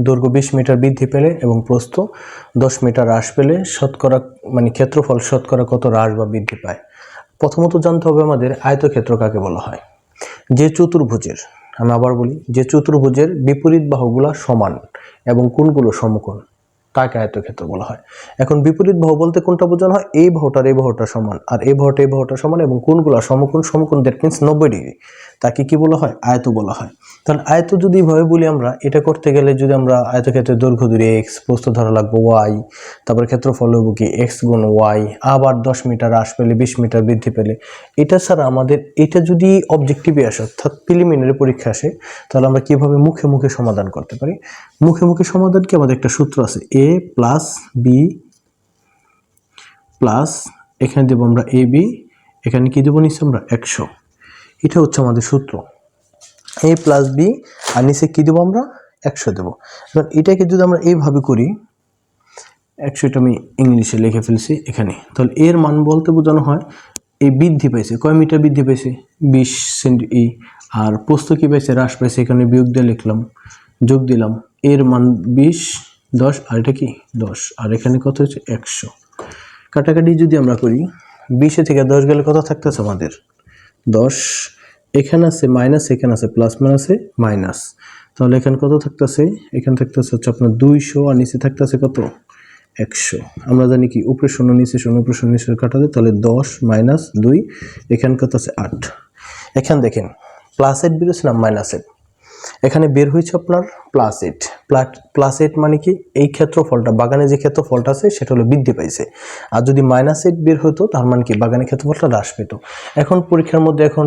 দৈর্ঘ্য বিশ মিটার বৃদ্ধি পেলে এবং প্রস্থ দশ মিটার হ্রাস পেলে শতকরা মানে ক্ষেত্রফল শতকরা কত হ্রাস বা বৃদ্ধি পায়? প্রথমত জানতে হবে আমাদের আয়তক্ষেত্র কাকে বলা হয়। যে চতুর্ভুজের আমি আবার বলি, যে চতুর্ভুজের বিপরীত বাহুগুলা সমান এবং কোনগুলো সমকোণ তাকে আয়তক্ষেত্র বলা হয়? এখন বিপরীত বাহু বলতে কোনটা বোঝানো হয়? এই বাহুটার, এই বাহুটা সমান, আর এই বাহুটা এই বাহুটা সমান এবং কোনগুলো সমকোণ সমকোণ দ্যাট মিনস নব্বই ডিগ্রি। তাকে কি বলা হয়? আয়ত বলা হয়। তাহলে আয়ত যদি ভাবে বলি আমরা, এটা করতে গেলে যদি আমরা আয়তক্ষেত্রের দৈর্ঘ্য দূরে এক্স প্রস্থ ধরা লাগবো ওয়াই তারপরে ক্ষেত্রফল হব কি এক্স গুণ ওয়াই আবার দশ মিটার হ্রাস পেলে, বিশ মিটার বৃদ্ধি পেলে, এটা ছাড়া আমাদের, এটা যদি অবজেক্টিভে আসে, অর্থাৎ প্রিলিমিনারি পরীক্ষা আসে, তাহলে আমরা কীভাবে মুখে মুখে সমাধান করতে পারি? মুখে মুখে সমাধান কি? আমাদের একটা সূত্র আছে এ প্লাস বি প্লাস এখানে দেবো আমরা এ বি এখানে কি দেবো নিচ্ছি আমরা একশো। এটা হচ্ছে আমাদের সূত্র। এ প্লাস বি আর নিচে কী দেবো আমরা? একশো দেবো। এবার এটাকে যদি আমরা এইভাবে করি, একশো এটা আমি ইংলিশে লিখে ফেলছি এখানে। তাহলে এর মান বলতে বোঝানো হয়, এই বৃদ্ধি পাইছে। কয় মিটার বৃদ্ধি পাইছে? বিশ সেন্টি ই। আর পোস্ত কী পাইছে? হ্রাস পাইছে। এখানে বিয়োগ দিয়ে লিখলাম, যোগ দিলাম। এর মান বিশ, দশ, আর এটা কি? দশ। আর এখানে কত হচ্ছে একশো। কাটাকাটি যদি আমরা করি, বিশে থেকে দশ গেলে কত থাকতেছে আমাদের? দশ, এখানে আছে মাইনাস, এখানে আছে প্লাস মাইনাসে মাইনাস। তাহলে এখানে কত থাকতেছে? এখানে থাকতেছে হচ্ছে আপনার দুইশো, আর নিচে থাকতেছে কত? একশো। আমরা জানি কি, উপরে শূন্য, নিচে শূন্য, উপরে শূন্য, নিচে কাটাতে তাহলে দশ মাইনাস দুই, এখানে কত আছে আট। এখানে দেখেন প্লাস এইট বেরোচ্ছে না মাইনাস এইট এখানে বের হয়েছে আপনার প্লাস এইট প্লাস এইট মানে কি? এই ক্ষেত্রফলটা, বাগানে যে ক্ষেত্রফলটা আছে, সেটা হলো বৃদ্ধি পাইছে। আর যদি মাইনাস এইট বের হতো, তার মানে কি? বাগানের ক্ষেত্রফলটা হ্রাস পেত। এখন পরীক্ষার মধ্যে এখন